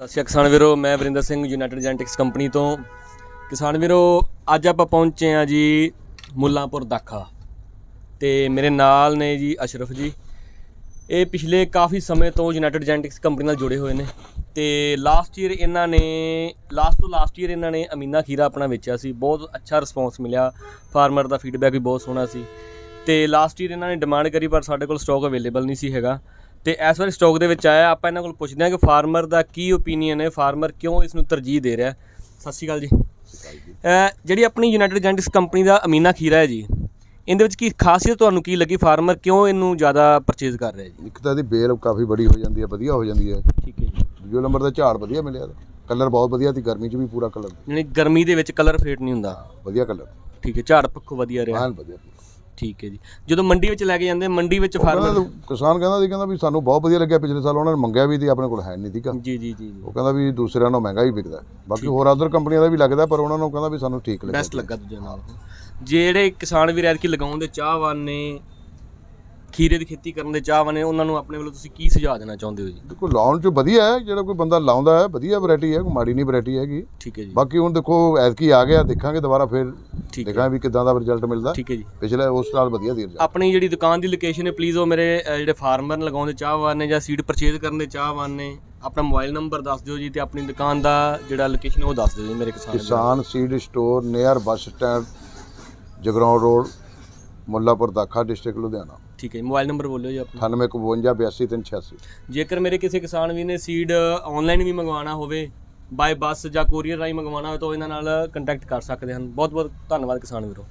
ਸਤਿ ਸ਼੍ਰੀ ਅਕਾਲ ਕਿਸਾਨ ਵੀਰੋ, ਮੈਂ Varinder Singh United Genetics company ਤੋਂ। ਕਿਸਾਨ ਵੀਰੋ, ਅੱਜ ਆਪਾਂ ਪਹੁੰਚੇ ਆ ਜੀ ਮੁੱਲਾਂਪੁਰ ਦਾਖਾ ਤੇ ਮੇਰੇ ਨਾਲ ਨੇ ਜੀ ਅਸ਼ਰਫ ਜੀ। ਇਹ ਪਿਛਲੇ ਕਾਫੀ ਸਮੇਂ ਤੋਂ ਯੂਨਾਈਟਿਡ ਜੈਨਟਿਕਸ ਕੰਪਨੀ ਨਾਲ ਜੁੜੇ ਹੋਏ ਨੇ ਤੇ ਲਾਸਟ ਈਅਰ ਇਹਨਾਂ ਨੇ ਲਾਸਟ ਤੋਂ ਲਾਸਟ ਈਅਰ ਇਹਨਾਂ ਨੇ ਅਮੀਨਾ ਖੀਰਾ ਆਪਣਾ ਵੇਚਿਆ ਸੀ। ਬਹੁਤ ਅੱਛਾ ਰਿਸਪੌਂਸ ਮਿਲਿਆ। ਫਾਰਮਰ ਦਾ ਫੀਡਬੈਕ ਵੀ ਬਹੁਤ ਸੋਹਣਾ ਸੀ। ਤੇ ਲਾਸਟ ਈਅਰ ਇਹਨਾਂ ਨੇ ਡਿਮਾਂਡ ਕਰੀ, ਪਰ ਸਾਡੇ ਕੋਲ ਸਟਾਕ ਅਵੇਲੇਬਲ ਨਹੀਂ ਸੀ ਹੈਗਾ। ਤੇ ਇਸ ਵਾਰੀ ਸਟਾਕ ਦੇ ਵਿੱਚ ਆਇਆ। ਆਪਾਂ ਇਹਨਾਂ ਕੋਲ ਪੁੱਛਦੇ ਹਾਂ ਕਿ ਫਾਰਮਰ ਦਾ ਕੀ ਓਪੀਨੀਅਨ ਹੈ? ਫਾਰਮਰ ਕਿਉਂ ਇਸ ਨੂੰ ਤਰਜੀਹ ਦੇ ਰਿਹਾ? ਸਤਿ ਸ਼੍ਰੀ ਅਕਾਲ ਜੀ। ਜਿਹੜੀ ਆਪਣੀ ਯੂਨਾਈਟਿਡ ਜੈਨਟਿਕਸ ਕੰਪਨੀ ਦਾ ਅਮੀਨਾ ਖੀਰਾ ਹੈ ਜੀ ਇਹਦੇ ਵਿੱਚ ਕੀ ਖਾਸੀਅਤ ਤੁਹਾਨੂੰ ਕੀ ਲੱਗੀ? ਫਾਰਮਰ ਕਿਉਂ ਇਹਨੂੰ ਜ਼ਿਆਦਾ ਪਰਚੇਜ਼ ਕਰ ਰਿਹਾ ਜੀ? ਇੱਕ ਤਾਂ ਇਹਦੀ ਬੇਲ ਕਾਫੀ ਬੜੀ ਹੋ ਜਾਂਦੀ ਹੈ ਵਧੀਆ ਹੋ ਜਾਂਦੀ ਹੈ। ਠੀਕ ਹੈ ਜੀ। ਦੂਜੇ ਨੰਬਰ ਤੇ ਝਾੜ ਵਧੀਆ ਮਿਲਿਆ। ਕਲਰ ਬਹੁਤ ਵਧੀਆ ਸੀ ਗਰਮੀ 'ਚ ਵੀ ਪੂਰਾ ਕਲਰ ਯਾਨੀ ਗਰਮੀ ਦੇ ਵਿੱਚ ਕਲਰ ਫੇਡ ਨਹੀਂ ਹੁੰਦਾ। ਵਧੀਆ ਕਲਰ ਠੀਕ ਹੈ ਝਾੜ ਪੱਖੋਂ ਵਧੀਆ ਰਿਹਾ। ਐਨ ਵਧੀਆ। ਠੀਕ ਹੈ ਜੀ। ਜਦੋਂ ਮੰਡੀ ਵਿੱਚ ਲੈ ਕੇ ਜਾਂਦੇ ਮੰਡੀ ਵਿੱਚ ਫਾਰਮਰ ਕਿਸਾਨ ਕਹਿੰਦਾ ਸੀ ਕਹਿੰਦਾ ਵੀ ਸਾਨੂੰ ਬਹੁਤ ਵਧੀਆ ਲੱਗਿਆ ਪਿਛਲੇ ਸਾਲ ਉਹਨਾਂ ਨੇ ਮੰਗਿਆ ਵੀ ਸੀ ਆਪਣੇ ਕੋਲ ਹੈ ਨਹੀਂ ਸੀਗਾ ਜੀ ਜੀ ਜੀ ਜੀ। ਉਹ ਕਹਿੰਦਾ ਵੀ ਦੂਸਰਿਆਂ ਨਾਲੋਂ ਮਹਿੰਗਾ ਹੀ ਵਿਕਦਾ ਬਾਕੀ ਹੋਰ ਅਦਰ ਕੰਪਨੀਆਂ ਦਾ ਵੀ ਲੱਗਦਾ ਪਰ ਉਹਨਾਂ ਨੂੰ ਕਹਿੰਦਾ ਵੀ ਸਾਨੂੰ ਠੀਕ ਲੱਗਿਆ ਬੈਸਟ ਲੱਗਾ ਦੂਜੇ ਨਾਲ। ਜਿਹੜੇ ਕਿਸਾਨ ਵੀਰ ਐਤਕੀ ਲਗਾਉਣ ਦੇ ਚਾਹਵਾਨ ਨੇ ਖੀਰੇ ਦੀ ਖੇਤੀ ਕਰਨ ਦੇ ਚਾਹਵਾਨ ਨੇ ਉਹਨਾਂ ਨੂੰ ਆਪਣੇ ਵੱਲੋਂ ਤੁਸੀਂ ਕੀ ਸੁਝਾਅ ਦੇਣਾ ਚਾਹੁੰਦੇ ਹੋ ਜੀ? ਦੇਖੋ ਲਾਉਣ 'ਚ ਵਧੀਆ ਹੈ ਜਿਹੜਾ ਕੋਈ ਬੰਦਾ ਲਾਉਂਦਾ ਹੈ ਵਧੀਆ ਵੈਰਾਈਟੀ ਹੈ ਕੋਈ ਮਾੜੀ ਨਹੀਂ ਵੈਰਾਈਟੀ ਹੈਗੀ। ਠੀਕ ਹੈ ਜੀ। ਬਾਕੀ ਹੁਣ ਦੇਖੋ ਐਤਕੀ ਆ ਗਿਆ ਦੇਖਾਂਗੇ ਦੁਬਾਰਾ ਫਿਰ ਠੀਕ ਹੈ। ਦੇਖਾਂਗੇ ਵੀ ਕਿਦਾਂ ਦਾ ਰਿਜ਼ਲਟ ਮਿਲਦਾ। ਠੀਕ ਹੈ ਜੀ। ਪਿਛਲੇ ਉਸ ਸਾਲ ਵਧੀਆ ਸੀ। ਆਪਣੀ ਜਿਹੜੀ ਦੁਕਾਨ ਦੀ ਲੋਕੇਸ਼ਨ ਹੈ ਪਲੀਜ਼ ਉਹ ਮੇਰੇ ਜਿਹੜੇ ਫਾਰਮਰ ਲਗਾਉਣ ਦੇ ਚਾਹਵਾਨ ਨੇ ਜਾਂ ਸੀਡ ਪਰਚੇਜ਼ ਕਰਨ ਦੇ ਚਾਹਵਾਨ ਨੇ ਆਪਣਾ ਮੋਬਾਈਲ ਨੰਬਰ ਦੱਸ ਦਿਓ ਜੀ ਤੇ ਆਪਣੀ ਦੁਕਾਨ ਦਾ ਜਿਹੜਾ ਲੋਕੇਸ਼ਨ ਉਹ ਦੱਸ ਦਿਓ ਜੀ ਮੇਰੇ ਕਿਸਾਨ ਵੀਰੋ। Kisan seed store near bus stand Jagraon road Mullanpur Dakha district Ludhiana. ਠੀਕ ਹੈ ਮੋਬਾਈਲ ਨੰਬਰ ਬੋਲਿਓ ਜੀ ਆਪਣਾ। 9852822386 ਜੇਕਰ ਮੇਰੇ ਕਿਸੇ ਕਿਸਾਨ ਵੀ ਨੇ ਸੀਡ ਆਨਲਾਈਨ ਵੀ ਮੰਗਵਾਉਣਾ ਹੋਵੇ ਬਾਈ ਬੱਸ ਜਾਂ ਕੋਰੀਅਰ ਰਾਹੀਂ ਮੰਗਵਾਉਣਾ ਹੋਵੇ ਤਾਂ ਉਹ ਇਹਨਾਂ ਨਾਲ ਕੰਟੈਕਟ ਕਰ ਸਕਦੇ ਹਨ। ਬਹੁਤ ਬਹੁਤ ਧੰਨਵਾਦ ਕਿਸਾਨ ਵੀਰੋ।